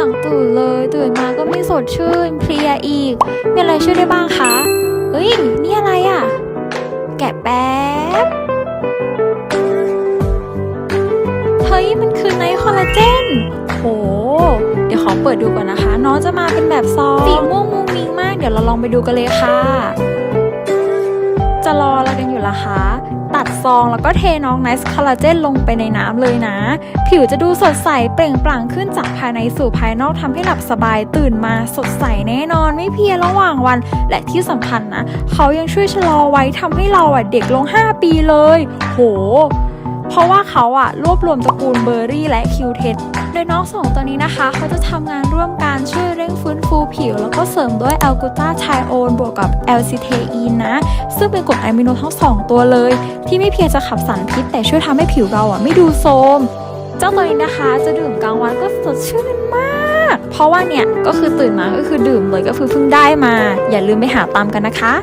างตื่นเลยตื่นมาก็ไม่สดชื่นเพลียอีกมีอะไรช่วยได้บ้างคะเฮ้ยนี่อะไรอะ่ะ แกะแป๊บเฮ้ยมันคือไนท์คอลลาเจนโห เดี๋ยวขอเปิดดูก่อนนะคะ น้องจะมาเป็นแบบซองสีม่วงมุ้งมิ้งมาก เดี๋ยวเราลองไปดูกันเลยค่ะจะ อยู่ล่ะคะ ตัดซองแล้วก็เทน้องไนท์คอลลาเจนลงไปในน้ำเลยนะ ผิวจะดูสดใสเปล่งปลั่งขึ้นจากภายในสู่ภายนอกทำให้หลับสบายตื่นมาสดใสแน่นอนไม่เพียระหว่างวัน และที่สำคัญนะ เขายังช่วยชะลอไว้ทำให้เราอะเด็กลง 5 ปีเลย โหเพราะว่าเขาอะรวบรวมตระกูลเบอร์รี่และคิวเทนโดยน้องสองตัวนี้นะคะ เขาจะทำงานร่วมกันช่วย ฟูผิว แล้วก็เสริมด้วยแอลกูตาไทโอนบวกกับแอลซิเทอีนนะ ซึ่งเป็นกรดอะมิโนทั้งสองตัวเลย ที่ไม่เพียงจะขับสารพิษ แต่ช่วยทำให้ผิวเราอะไม่ดูโทรมเจ้าตัวนี้นะคะจะดื่มกลางวันก็สดชื่นมาก เพราะว่าเนี่ยก็คือตื่นมาก็คือดื่มเลยก็คือเพิ่งได้มา อย่าลืมไปหาตามกันนะคะ